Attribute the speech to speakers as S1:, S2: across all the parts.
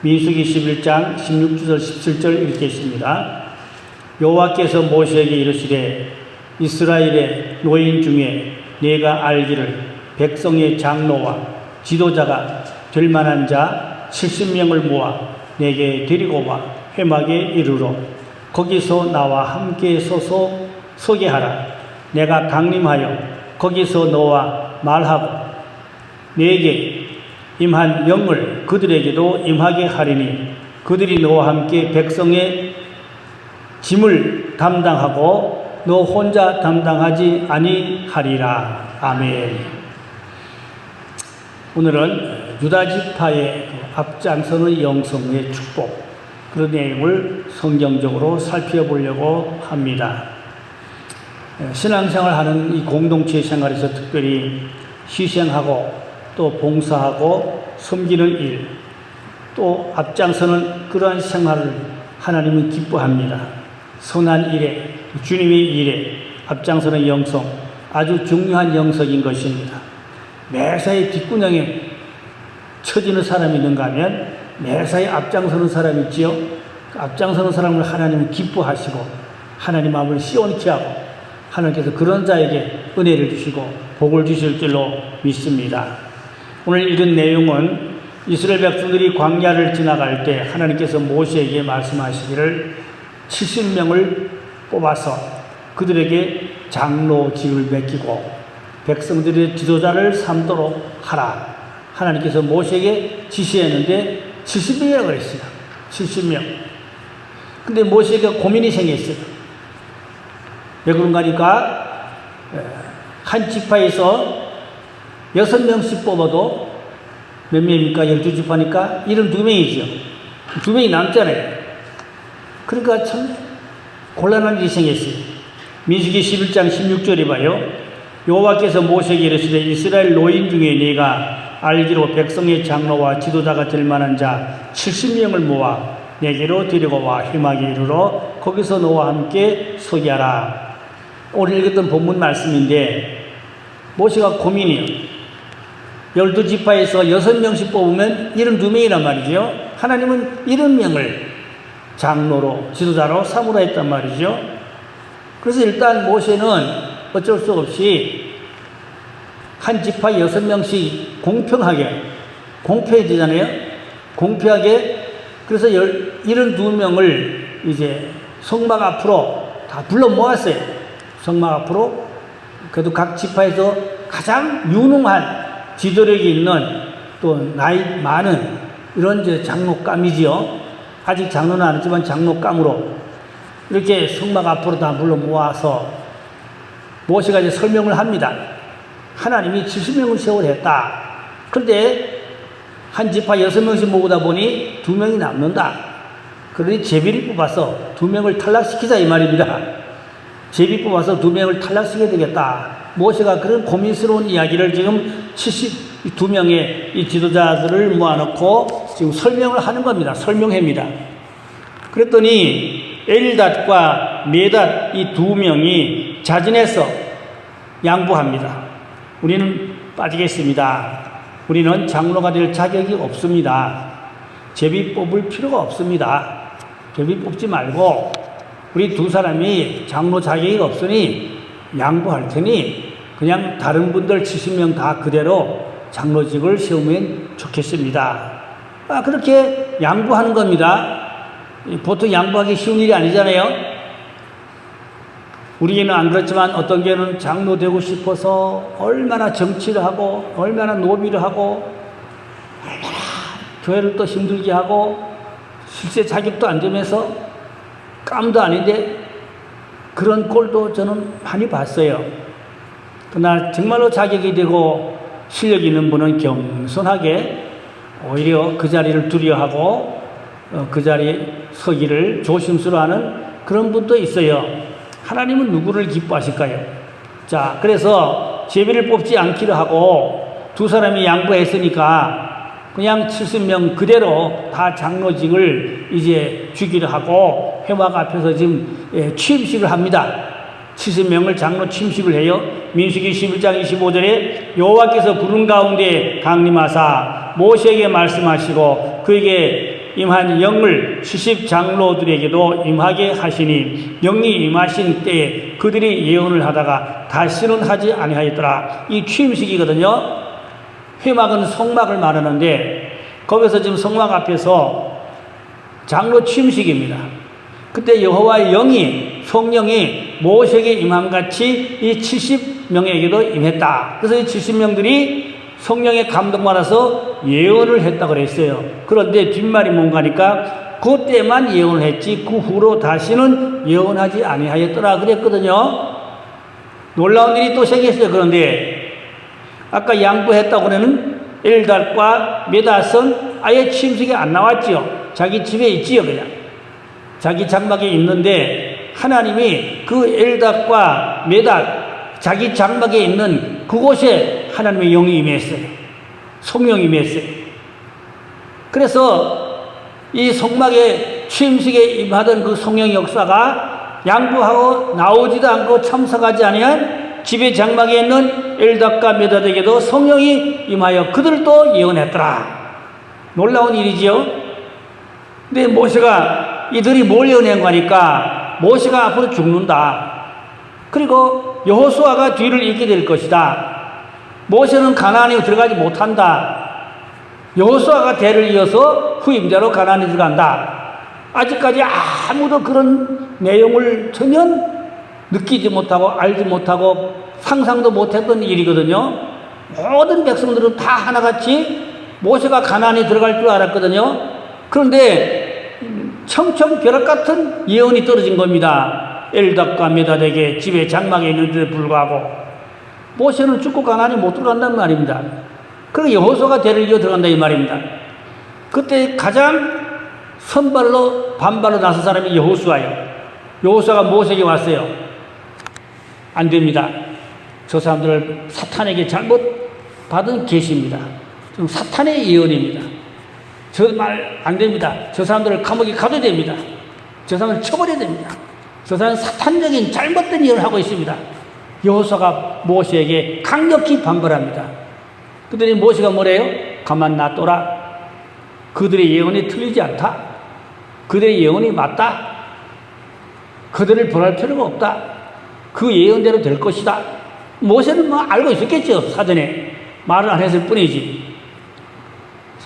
S1: 민수기 11장 16절 17절 읽겠습니다. 여호와께서 모세에게 이르시되 이스라엘의 노인 중에 내가 알기를 백성의 장로와 지도자가 될 만한 자 70명을 모아 내게 데리고 와 회막에 이르러 거기서 나와 함께 서서 소개하라 내가 강림하여 거기서 너와 말하고 내게 임한 영을 그들에게도 임하게 하리니 그들이 너와 함께 백성의 짐을 담당하고 너 혼자 담당하지 아니하리라. 아멘. 오늘은 유다 지파의 그 앞장서는 영성의 축복 그런 내용을 성경적으로 살펴보려고 합니다. 신앙생활 하는 이 공동체 생활에서 특별히 희생하고 또 봉사하고 섬기는 일, 또 앞장서는 그러한 생활을 하나님은 기뻐합니다. 선한 일에, 주님의 일에 앞장서는 영성, 아주 중요한 영성인 것입니다. 매사에 뒷구녕에 처지는 사람이 있는가 하면 매사에 앞장서는 사람이 있지요. 그 앞장서는 사람을 하나님은 기뻐하시고 하나님 마음을 시원케 하고 하나님께서 그런 자에게 은혜를 주시고 복을 주실 줄로 믿습니다. 오늘 읽은 내용은 이스라엘 백성들이 광야를 지나갈 때 하나님께서 모세에게 말씀하시기를 70명을 뽑아서 그들에게 장로 직을 맡기고 백성들의 지도자를 삼도록 하라. 하나님께서 모세에게 지시했는데 70명이라고 그랬어요. 70명. 근데 모세가 고민이 생겼어요. 왜 그런가 하니까 한 지파에서 여섯 명씩 뽑아도 몇 명입니까? 열두 지파니까 이름 두 명이죠. 두 명이 남잖아요. 그러니까 참 곤란한 일이 생겼어요. 민수기 11장 16절에 봐요. 여호와께서 모세에게 이르시되 이스라엘 노인 중에 네가 알기로 백성의 장로와 지도자가 될 만한 자 70명을 모아 내게로 데리고 와 희망에 이르러 거기서 너와 함께 서기하라. 오늘 읽었던 본문 말씀인데 모세가 고민이요. 열두 지파에서 여섯 명씩 뽑으면 일흔 두 명이란 말이죠. 하나님은 일흔 명을 장로로 지도자로 삼으라 했단 말이죠. 그래서 일단 모세는 어쩔 수 없이 한 지파 여섯 명씩 공평하게 공평해지잖아요. 공평하게 그래서 열, 72명을 이제 성막 앞으로 다 불러 모았어요. 성막 앞으로 그래도 각 지파에서 가장 유능한 지도력이 있는 또 나이 많은 이런 장로감이지요. 아직 장로는 아니지만 장로감으로 이렇게 성막 앞으로 다 불러 모아서 모세가 이제 설명을 합니다. 하나님이 70명을 세월했다. 그런데 한 지파 여섯 명씩 모으다 보니 두 명이 남는다. 그러니 제비를 뽑아서 두 명을 탈락시키자 이 말입니다. 제비 뽑아서 두 명을 탈락시켜야 되겠다. 모세가 그런 고민스러운 이야기를 지금 72명의 이 지도자들을 모아놓고 지금 설명을 하는 겁니다. 설명합니다. 그랬더니 엘닷과 메닷 이 두 명이 자진해서 양보합니다. 우리는 빠지겠습니다. 우리는 장로가 될 자격이 없습니다. 제비 뽑을 필요가 없습니다. 제비 뽑지 말고 우리 두 사람이 장로 자격이 없으니 양보할 테니 그냥 다른 분들 70명 다 그대로 장로직을 세우면 좋겠습니다. 아, 그렇게 양보하는 겁니다. 보통 양보하기 쉬운 일이 아니잖아요. 우리는 안 그렇지만 어떤 개는 장로 되고 싶어서 얼마나 정치를 하고 얼마나 노비를 하고 얼마나 교회를 또 힘들게 하고 실제 자격도 안 되면서 깜도 아닌데 그런 꼴도 저는 많이 봤어요. 그러나 정말로 자격이 되고 실력 있는 분은 겸손하게 오히려 그 자리를 두려워하고 어, 그 자리에 서기를 조심스러워하는 그런 분도 있어요. 하나님은 누구를 기뻐하실까요? 자, 그래서 제비를 뽑지 않기로 하고 두 사람이 양보했으니까 그냥 70명 그대로 다 장로직을 이제 주기로 하고 회막 앞에서 지금 예, 취임식을 합니다. 70명을 장로 취임식을 해요. 민수기 11장 25절에 여호와께서 부른 가운데 강림하사 모세에게 말씀하시고 그에게 임한 영을 70 장로들에게도 임하게 하시니 영이 임하신 때에 그들이 예언을 하다가 다시는 하지 아니하였더라. 이 취임식이거든요. 회막은 성막을 말하는데 거기서 지금 성막 앞에서 장로 취임식입니다. 그때 여호와의 영이 성령이 모세에게 임함 같이 이 70명에게도 임했다. 그래서 이 70명들이 성령의 감동 받아서 예언을 했다고 그랬어요. 그런데 뒷말이 뭔가니까 그때만 예언을 했지 그 후로 다시는 예언하지 아니하였더라 그랬거든요. 놀라운 일이 또 생겼어요. 그런데 아까 양보했다고 그러는 엘달과 메닷은 아예 침식이 안 나왔지요. 자기 집에 있지요, 그냥. 자기 장막에 있는데 하나님이 그 엘닷과 메닷 자기 장막에 있는 그곳에 하나님의 영이 임했어요. 성령이 임했어요. 그래서 이 성막에 취임식에 임하던 그 성령 역사가 양보하고 나오지도 않고 참석하지 아니한 집의 장막에 있는 엘닷과 메닷에게도 성령이 임하여 그들도 예언했더라. 놀라운 일이지요. 근데 모세가 이들이 뭘 예언한 거니까 모세가 앞으로 죽는다. 그리고 여호수아가 뒤를 잇게 될 것이다. 모세는 가나안에 들어가지 못한다. 여호수아가 대를 이어서 후임자로 가나안에 들어간다. 아직까지 아무도 그런 내용을 전혀 느끼지 못하고 알지 못하고 상상도 못했던 일이거든요. 모든 백성들은 다 하나같이 모세가 가나안에 들어갈 줄 알았거든요. 그런데 청청벼락 같은 예언이 떨어진 겁니다. 엘답과 메닷에게 집에 장막에 있는데 불구하고 모세는 죽고 가나안에 못 들어간단 말입니다. 그리고 여호수아가 대를 이어 들어간다 이 말입니다. 그때 가장 선발로 반발로 나선 사람이 여호수아예요. 여호수아가 모세에게 왔어요. 안 됩니다. 저 사람들을 사탄에게 잘못 받은 계시입니다. 사탄의 예언입니다. 저 말 안 됩니다. 저 사람들을 감옥에 가둬야 됩니다. 저 사람을 쳐버려야 됩니다. 저 사람은 사탄적인 잘못된 예언을 하고 있습니다. 여호수아가 모세에게 강력히 반발합니다. 그들이 모세가 뭐래요? 가만 놔둬라. 그들의 예언이 틀리지 않다. 그들의 예언이 맞다. 그들을 벌할 필요가 없다. 그 예언대로 될 것이다. 모세는 뭐 알고 있었겠죠. 사전에. 말을 안 했을 뿐이지.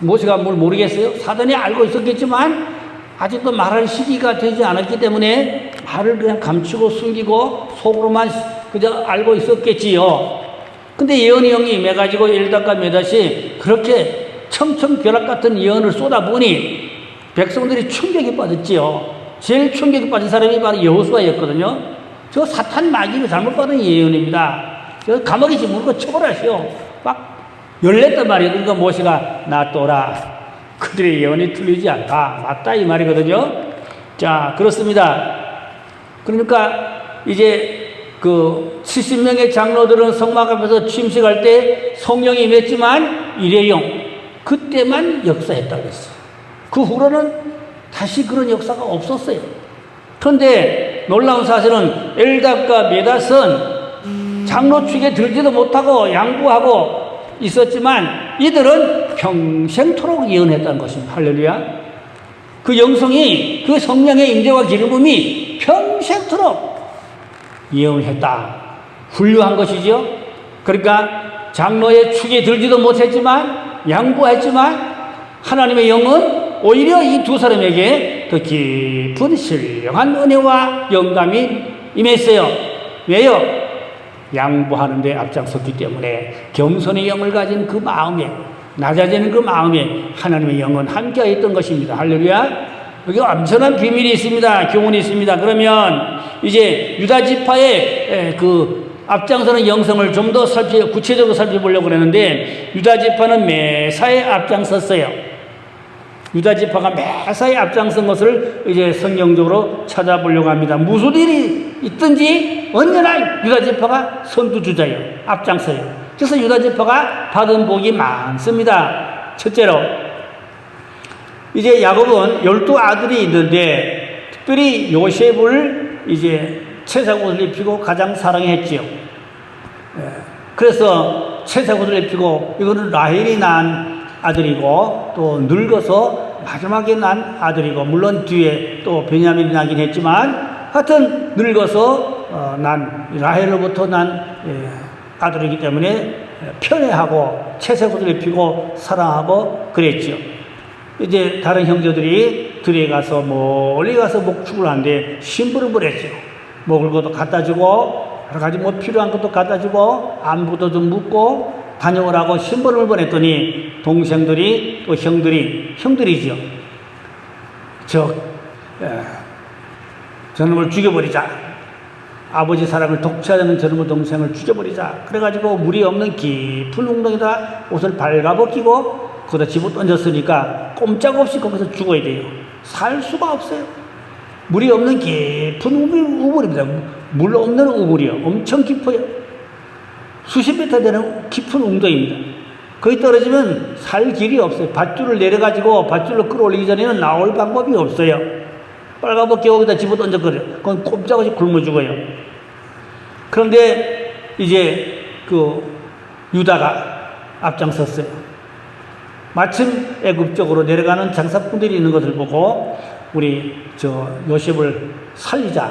S1: 모세가 뭘 모르겠어요? 사전에 알고 있었겠지만 아직도 말할 시기가 되지 않았기 때문에 말을 그냥 감추고 숨기고 속으로만 그저 알고 있었겠지요. 근데 예언이 형이 임해가지고 엘닷과 메닷이 그렇게 청청벼락 같은 예언을 쏟아보니 백성들이 충격에 빠졌지요. 제일 충격에 빠진 사람이 바로 여호수아였거든요. 저 사탄 마귀를 잘못 받은 예언입니다. 저 감옥에 집어넣고 처벌하시오. 막 열렸단 말이에요. 그러니까 모세가 놔둬라. 그들의 예언이 틀리지 않다. 맞다 이 말이거든요. 자 그렇습니다. 그러니까 이제 그 70명의 장로들은 성막 앞에서 침식할 때 성령이 임했지만 일회용 그때만 역사했다고 했어요. 그 후로는 다시 그런 역사가 없었어요. 그런데 놀라운 사실은 엘답과 메닷은 장로 축에 들지도 못하고 양보하고 있었지만 이들은 평생토록 예언했다는 것입니다. 할렐루야. 그 영성이 그 성령의 임재와 기름음이 평생토록 예언했다. 훌륭한 것이죠. 그러니까 장로의 축에 들지도 못했지만 양보했지만 하나님의 영은 오히려 이 두 사람에게 더 깊은 신령한 은혜와 영감이 임했어요. 왜요? 양보하는 데 앞장섰기 때문에 겸손의 영을 가진 그 마음에 낮아지는 그 마음에 하나님의 영은 함께했던 것입니다. 할렐루야. 여기 엄청난 비밀이 있습니다. 교훈이 있습니다. 그러면 이제 유다 지파의 그 앞장서는 영성을 좀 더 살피 구체적으로 살펴보려고 그러는데 유다 지파는 매사에 앞장섰어요. 유다 지파가 매사에 앞장선 것을 이제 성경적으로 찾아보려고 합니다. 무슨 일이 있든지 언제나 유다 지파가 선두주자예요. 앞장서요. 그래서 유다 지파가 받은 복이 많습니다. 첫째로 이제 야곱은 열두 아들이 있는데 특별히 요셉을 이제 채색 옷을 입히고 가장 사랑했지요. 예. 그래서 채색 옷을 입히고 이거는 라헬이 낳은 아들이고 또 늙어서 마지막에 난 아들이고 물론 뒤에 또 베냐민이 나긴 했지만 하여튼 늙어서 어, 난 라헬로부터 난 예, 아들이기 때문에 편애하고 채색 옷을 입히고 사랑하고 그랬죠. 이제 다른 형제들이 들에 가서 멀리 가서 목축을 하는데 심부름을 했죠. 먹을 것도 갖다 주고 여러 가지 뭐 필요한 것도 갖다 주고 안부도 좀 묻고 다녀오라고 심부름을 보냈더니 동생들이 또 형들이 형들이죠. 저 에, 저놈을 죽여버리자. 아버지 사랑을 독차지하는 저놈의 동생을 죽여버리자. 그래가지고 물이 없는 깊은 웅덩이다 옷을 발가벗기고 거기다 집어 던졌으니까 꼼짝없이 거기서 죽어야 돼요. 살 수가 없어요. 물이 없는 깊은 우물, 우물입니다. 물 없는 우물이요. 엄청 깊어요. 수십 미터 되는 깊은 웅덩이입니다. 거기 떨어지면 살 길이 없어요. 밧줄을 내려가지고 밧줄로 끌어올리기 전에는 나올 방법이 없어요. 빨가벗게 여기다 집어 던져버려요. 그건 꼼짝없이 굶어 죽어요. 그런데 이제 그 유다가 앞장섰어요. 마침 애굽 쪽으로 내려가는 장사꾼들이 있는 것을 보고 우리 저 요셉을 살리자.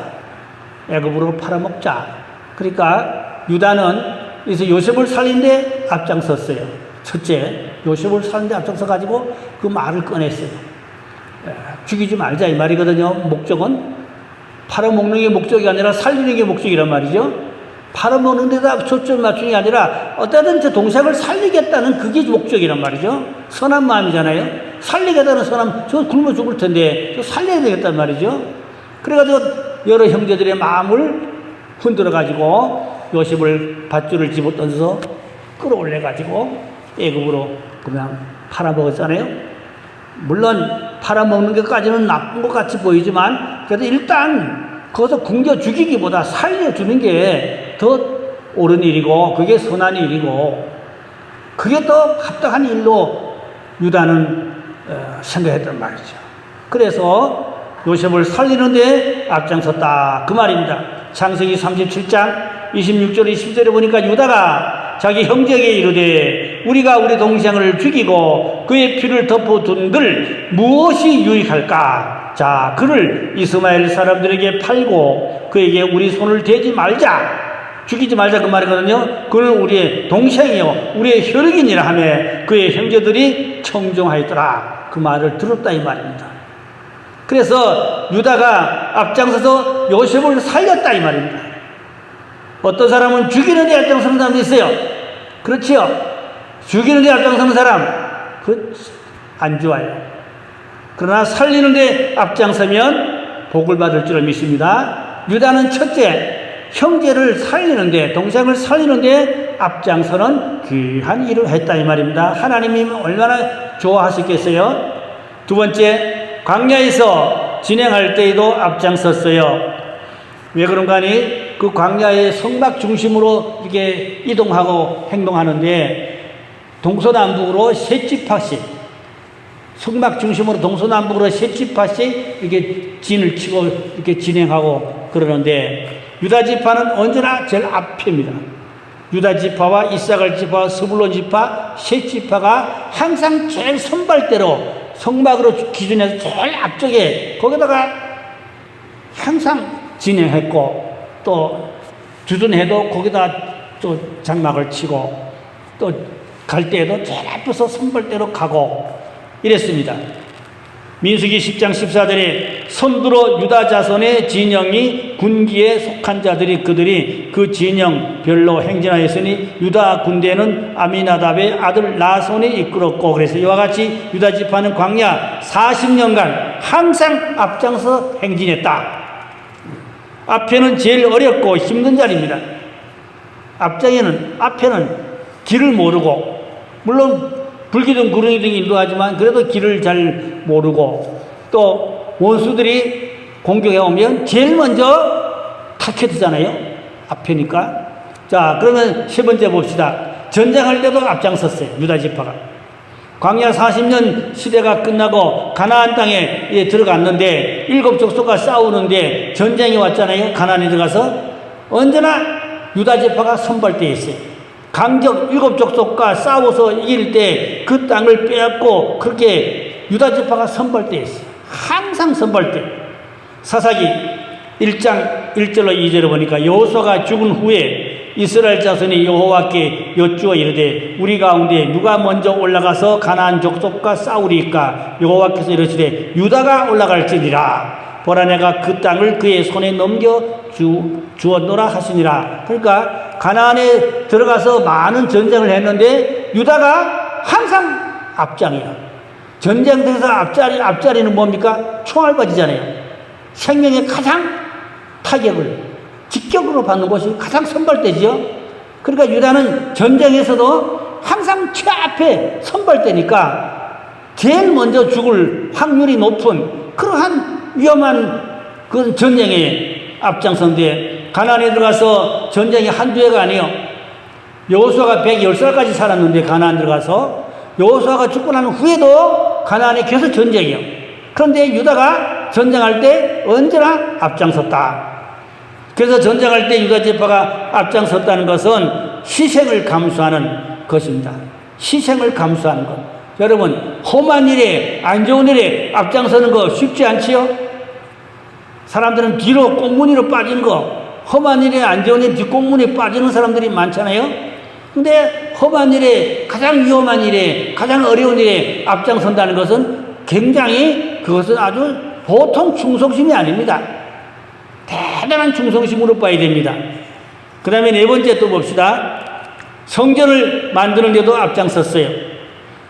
S1: 애굽으로 팔아먹자. 그러니까 유다는 그래서 요셉을 살린데 앞장섰어요. 첫째, 요셉을 살린데 앞장서 가지고 그 말을 꺼냈어요. 에, 죽이지 말자 이 말이거든요. 목적은 팔아먹는 게 목적이 아니라 살리는 게 목적이란 말이죠. 팔아먹는 데다 초점 맞추는 게 아니라 어쨌든 저 동생을 살리겠다는 그게 목적이란 말이죠. 선한 마음이잖아요. 살리겠다는 선한, 저 굶어 죽을 텐데 저 살려야 되겠단 말이죠. 그래가지고 여러 형제들의 마음을 흔들어가지고 요셉을 밧줄을 집어 던져서 끌어올려가지고 애굽으로 그냥 팔아먹었잖아요. 물론 팔아먹는 것까지는 나쁜 것 같이 보이지만 그래도 일단 거기서 굶겨 죽이기보다 살려주는 게 더 옳은 일이고 그게 선한 일이고 그게 더 합당한 일로 유다는 어, 생각했단 말이죠. 그래서 요셉을 살리는데 앞장섰다 그 말입니다. 창세기 37장 26절 20절에 보니까 유다가 자기 형제에게 이르되 우리가 우리 동생을 죽이고 그의 피를 덮어둔들 무엇이 유익할까? 자 그를 이스마엘 사람들에게 팔고 그에게 우리 손을 대지 말자. 죽이지 말자 그 말이거든요. 그는 우리의 동생이요, 우리의 혈육이니라 하며 그의 형제들이 청종하였더라. 그 말을 들었다 이 말입니다. 그래서 유다가 앞장서서 요셉을 살렸다 이 말입니다. 어떤 사람은 죽이는 데 앞장서는 사람도 있어요. 그렇지요. 죽이는 데 앞장서는 사람, 그, 안 좋아요. 그러나 살리는 데 앞장서면 복을 받을 줄을 믿습니다. 유다는 첫째, 형제를 살리는데 동생을 살리는데 앞장서는 귀한 일을 했다 이 말입니다. 하나님이 얼마나 좋아하셨겠어요? 두 번째 광야에서 진행할 때에도 앞장섰어요. 왜 그런가 하니 그 광야의 성막 중심으로 이게 이동하고 행동하는데 동서남북으로 세 집합씩 성막 중심으로 동서남북으로 세 집합씩 이게 진을 치고 이렇게 진행하고 그러는데 유다 지파는 언제나 제일 앞입니다. 유다 지파와 이사갈 지파, 스불론 지파 세 지파가 항상 제일 선발대로 성막으로 기준해서 제일 앞쪽에 거기다가 항상 진행했고 또 주둔해도 거기다 또 장막을 치고 또 갈 때에도 제일 앞에서 선발대로 가고 이랬습니다. 민수기 10장 14절에 손들어 유다 자손의 진영이 군기에 속한 자들이 그들이 그 진영별로 행진하였으니 유다 군대는 아미나답의 아들 나손이 이끌었고 그래서 이와 같이 유다 지파는 광야 40년간 항상 앞장서 행진했다. 앞에는 제일 어렵고 힘든 자리입니다. 앞장에는 앞에는 길을 모르고 물론 불기둥 구렁이 등이 인도하지만 그래도 길을 잘 모르고 또 원수들이 공격해 오면 제일 먼저 타켓이잖아요. 앞에니까. 자, 그러면 세 번째 봅시다. 전쟁할 때도 앞장섰어요. 유다 지파가. 광야 40년 시대가 끝나고 가나안 땅에 예, 들어갔는데 일곱 족속과 싸우는데 전쟁이 왔잖아요. 가나안에 들어가서 언제나 유다 지파가 선발되어 있어요. 강적 일곱 족속과 싸워서 이길 때 그 땅을 빼앗고 그렇게 유다 지파가 선발대였어요. 항상 선발대. 사사기 1장 1절로 2절을 보니까 여호수아가 죽은 후에 이스라엘 자손이 여호와께 여쭈어 이르되 우리 가운데 누가 먼저 올라가서 가나안 족속과 싸우리까? 여호와께서 이르시되 유다가 올라갈지니라. 보라 내가 그 땅을 그의 손에 넘겨 주, 주었노라 하시니라. 그러니까 가나안에 들어가서 많은 전쟁을 했는데 유다가 항상 앞장이야. 전쟁에서 앞자리 앞자리는 뭡니까? 총알바지잖아요. 생명의 가장 타격을 직격으로 받는 것이 가장 선발대지요. 그러니까 유다는 전쟁에서도 항상 최앞에 선발대니까 제일 먼저 죽을 확률이 높은 그러한 위험한 그 전쟁에 앞장선데 가나안에 들어가서 전쟁이 한두 해가 아니요. 여호수아가 110살까지 살았는데 가나안 들어가서 여호수아가 죽고 난 후에도 가나안에 계속 전쟁이요. 그런데 유다가 전쟁할 때 언제나 앞장섰다. 그래서 전쟁할 때 유다 지파가 앞장섰다는 것은 희생을 감수하는 것입니다. 희생을 감수하는 것. 여러분, 험한 일에, 안 좋은 일에 앞장서는 거 쉽지 않지요? 사람들은 뒤로 꽁무니로 빠지는 거, 험한 일에, 안 좋은 일에 뒷꽁무니에 빠지는 사람들이 많잖아요? 근데 험한 일에, 가장 위험한 일에, 가장 어려운 일에 앞장선다는 것은 굉장히 그것은 아주 보통 충성심이 아닙니다. 대단한 충성심으로 봐야 됩니다. 그 다음에 네 번째 또 봅시다. 성전을 만드는 데도 앞장섰어요.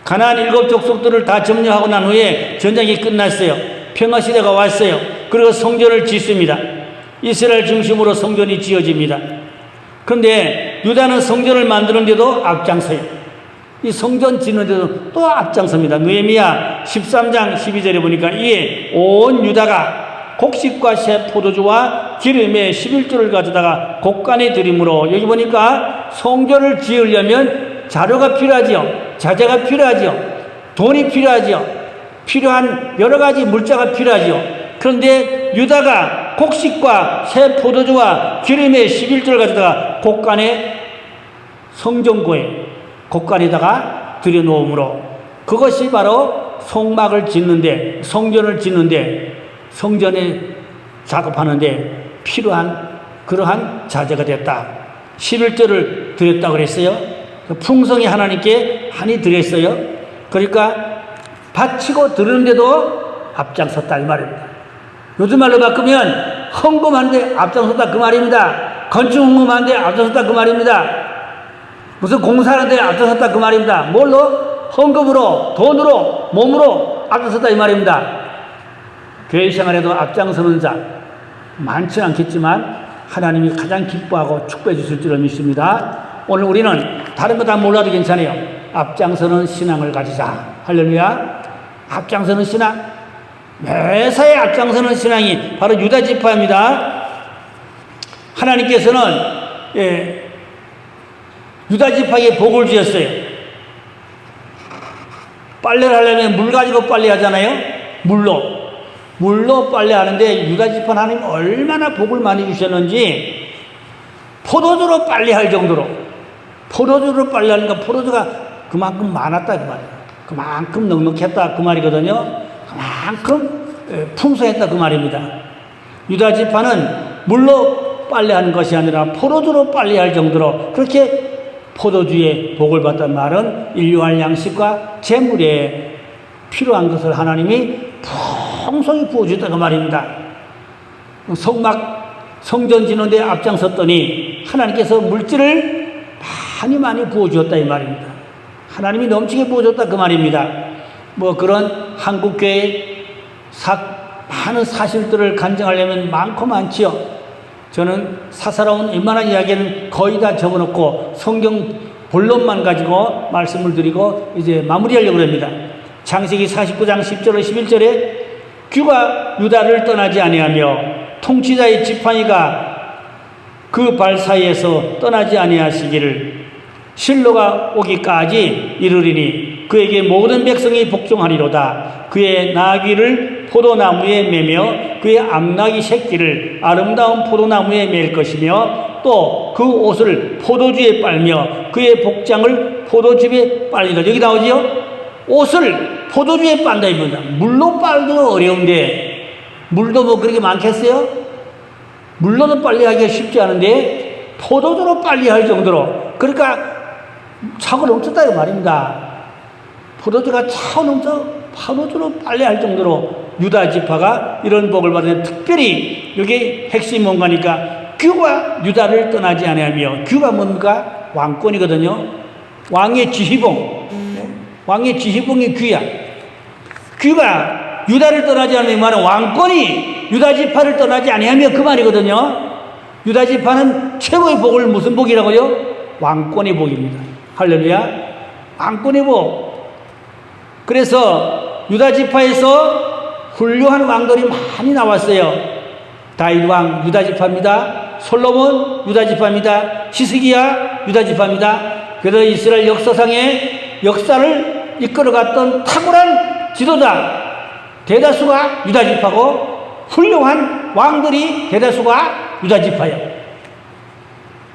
S1: 가나안 일곱 족속들을 다 점령하고 난 후에 전쟁이 끝났어요. 평화 시대가 왔어요. 그리고 성전을 짓습니다. 이스라엘 중심으로 성전이 지어집니다. 그런데 유다는 성전을 만드는데도 앞장서요. 이 성전 짓는데도 또 앞장섭니다. 느헤미야 13장 12절에 보니까 이에 온 유다가 곡식과 새 포도주와 기름에 11조를 가져다가 곡간에 드림으로 여기 보니까 성전을 지으려면 자료가 필요하지요. 자재가 필요하지요. 돈이 필요하지요. 필요한 여러 가지 물자가 필요하지요. 그런데 유다가 곡식과 새 포도주와 기름에 11조를 가져다가 곡간에 성전고에 곡간에다가 들여놓음으로 그것이 바로 성막을 짓는데 성전을 짓는데 성전에 작업하는데 필요한 그러한 자재가 됐다. 11절을 드렸다 그랬어요. 그 풍성이 하나님께 한이 드렸어요. 그러니까 바치고 드리는데도 앞장섰다 이 말입니다. 요즘 말로 바꾸면 헌금하는데 앞장섰다 그 말입니다. 건축 헌금하는데 앞장섰다 그 말입니다. 무슨 공사하는데 앞장섰다 그 말입니다. 뭘로? 헌금으로, 돈으로, 몸으로 앞장섰다 이 말입니다. 교회 생활에도 앞장서는 자 많지 않겠지만 하나님이 가장 기뻐하고 축복해 주실 줄을 믿습니다. 오늘 우리는 다른 거 다 몰라도 괜찮아요. 앞장서는 신앙을 가지자. 할렐루야. 앞장서는 신앙. 매사에 앞장서는 신앙이 바로 유다 지파입니다. 하나님께서는 예, 유다 지파에게 복을 주셨어요. 빨래를 하려면 물 가지고 빨래 하잖아요. 물로. 물로 빨래하는데 유다 지파 하나님 얼마나 복을 많이 주셨는지 포도주로 빨래할 정도로 포도주로 빨래하니까 포도주가 그만큼 많았다 그 말이에요. 그만큼 넉넉했다 그 말이거든요. 그만큼 풍성했다 그 말입니다. 유다 지파는 물로 빨래하는 것이 아니라 포도주로 빨래할 정도로 그렇게 포도주의 복을 받던 말은 인류할 양식과 재물에 필요한 것을 하나님이 풍성히 부어주다 그 말입니다. 성막 성전 지는데 앞장섰더니 하나님께서 물질을 많이 많이 부어주었다 이 말입니다. 하나님이 넘치게 부어줬다 그 말입니다. 뭐 그런 한국교회 사, 많은 사실들을 간증하려면 많고 많지요. 저는 사사로운 웬만한 이야기는 거의 다 접어놓고 성경 본론만 가지고 말씀을 드리고 이제 마무리하려고 합니다. 창세기 49장 10절로 11절에 규가 유다를 떠나지 아니하며 통치자의 지팡이가 그 발 사이에서 떠나지 아니하시기를 실로가 오기까지 이르리니 그에게 모든 백성이 복종하리로다. 그의 나귀를 포도나무에 매며 그의 암나귀 새끼를 아름다운 포도나무에 맬 것이며 또 그 옷을 포도주에 빨며 그의 복장을 포도즙에 빨리다. 여기 나오지요? 옷을 포도주에 빤다 입니다. 물로 빨기도 어려운데 물도 뭐 그렇게 많겠어요? 물로도 빨리 하기가 쉽지 않은데 포도주로 빨리 할 정도로 그러니까 차고 넘쳤다 이 말입니다. 포도주가 차고 넘쳐 포도주로 빨리 할 정도로 유다 지파가 이런 복을 받는 특별히 여기 핵심 뭔가니까 규가 유다를 떠나지 아니하며 규가 뭡니까 왕권이거든요. 왕의 지휘봉, 왕의 지휘봉이 규야. 규가 유다를 떠나지 않는 말은 왕권이 유다 지파를 떠나지 아니하며 그 말이거든요. 유다 지파는 최고의 복을 무슨 복이라고요? 왕권의 복입니다. 할렐루야. 왕권의 복. 그래서 유다 지파에서 훌륭한 왕들이 많이 나왔어요. 다윗 왕 유다 지파입니다. 솔로몬 유다 지파입니다. 히스기야 유다 지파입니다. 그래서 이스라엘 역사상의 역사를 이끌어갔던 탁월한 지도자 대다수가 유다 지파고 훌륭한 왕들이 대다수가 유다 지파예요.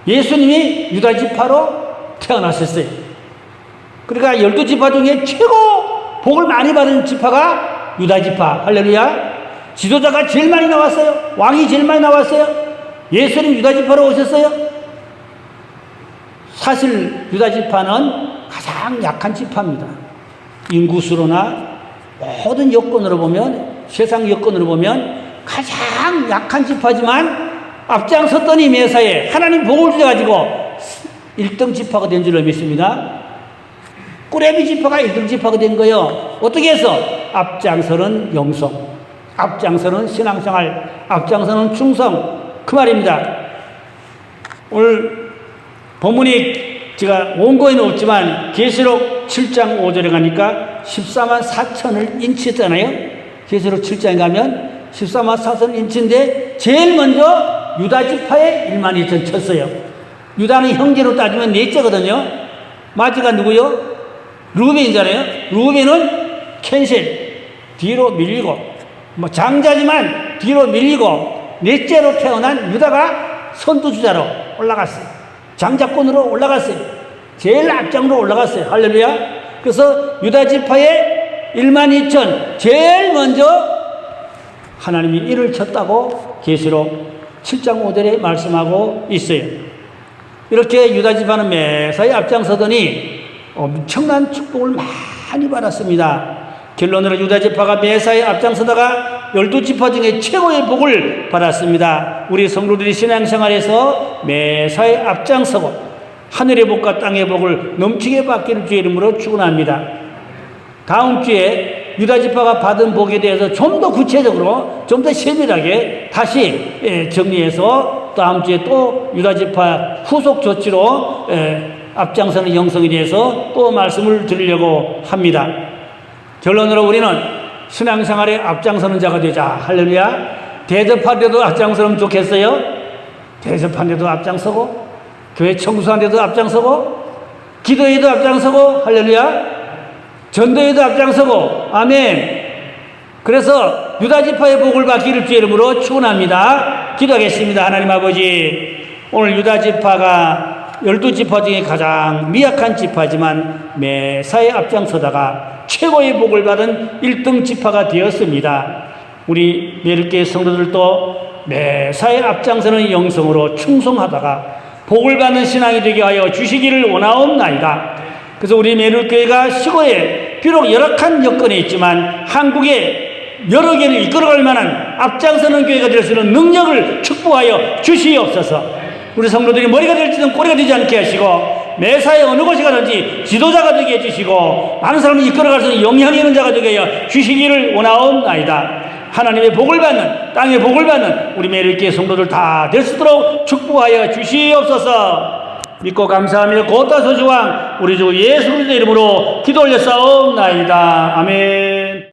S1: 예수님이 유다 지파로 태어나셨어요. 그러니까 열두 지파 중에 최고 복을 많이 받은 지파가 유다 지파. 할렐루야. 지도자가 제일 많이 나왔어요. 왕이 제일 많이 나왔어요. 예수님 유다 지파로 오셨어요. 사실 유다 지파는 가장 약한 지파입니다. 인구수로나 모든 여건으로 보면 세상 여건으로 보면 가장 약한 지파지만 앞장섰더니 매사에 하나님 복을 주셔가지고 1등 지파가 된 줄로 믿습니다. 꾸레비 지파가 1등 지파가 된 거예요. 어떻게 해서? 앞장서는 영성, 앞장서는 신앙생활, 앞장서는 충성. 그 말입니다. 오늘 본문이 제가 원고에는 없지만 계시록 7장 5절에 가니까 14만 4천을 인치했잖아요. 계시록 7장에 가면 14만 4천 인치인데 제일 먼저 유다 지파에 1만 2천 쳤어요. 유다는 형제로 따지면 넷째거든요. 마지가 누구요? 루벤이잖아요. 루벤은 캔슬 뒤로 밀리고 뭐 장자지만 뒤로 밀리고 넷째로 태어난 유다가 선두주자로 올라갔어요. 장자권으로 올라갔어요. 제일 앞장으로 올라갔어요. 할렐루야. 그래서 유다 지파의 1만 2천 제일 먼저 하나님이 일을 쳤다고 계시록 7장 5절에 말씀하고 있어요. 이렇게 유다 지파는 매사에 앞장서더니 엄청난 축복을 많이 받았습니다. 결론으로 유다 지파가 매사에 앞장서다가 열두 지파 중에 최고의 복을 받았습니다. 우리 성도들이 신앙생활에서 매사에 앞장서고 하늘의 복과 땅의 복을 넘치게 받기를 주의 이름으로 축원합니다. 다음 주에 유다 지파가 받은 복에 대해서 좀 더 구체적으로 좀 더 세밀하게 다시 예, 정리해서 다음 주에 또 유다 지파 후속 조치로 예, 앞장서는 영성에 대해서 또 말씀을 드리려고 합니다. 결론으로 우리는 신앙생활에 앞장서는 자가 되자. 할렐루야. 대접할 때도 앞장서면 좋겠어요? 대접할 때도 앞장서고, 교회 청소한 데도 앞장서고, 기도에도 앞장서고, 할렐루야. 전도에도 앞장서고, 아멘. 그래서 유다 지파의 복을 받기를 주의 이름으로 축원합니다. 기도하겠습니다. 하나님 아버지, 오늘 유다 지파가 열두 지파 중에 가장 미약한 지파지만 매사에 앞장서다가 최고의 복을 받은 1등 지파가 되었습니다. 우리 메르게 성도들도 매사에 앞장서는 영성으로 충성하다가 복을 받는 신앙이 되게 하여 주시기를 원하옵나이다. 그래서 우리 메르교회가 시골에 비록 열악한 여건에 있지만 한국에 여러 개를 이끌어갈 만한 앞장서는 교회가 될 수 있는 능력을 축복하여 주시옵소서. 우리 성도들이 머리가 될지는 꼬리가 되지 않게 하시고 매사에 어느 곳에 가든지 지도자가 되게 해주시고 많은 사람을 이끌어갈 수 있는 영향이 있는 자가 되게 하여 주시기를 원하옵나이다. 하나님의 복을 받는 땅의 복을 받는 우리 매일교회 성도들 다 될 수 있도록 축복하여 주시옵소서. 믿고 감사하며 곧다 소주왕 우리 주 예수 그리스도 이름으로 기도 올렸사옵나이다. 아멘.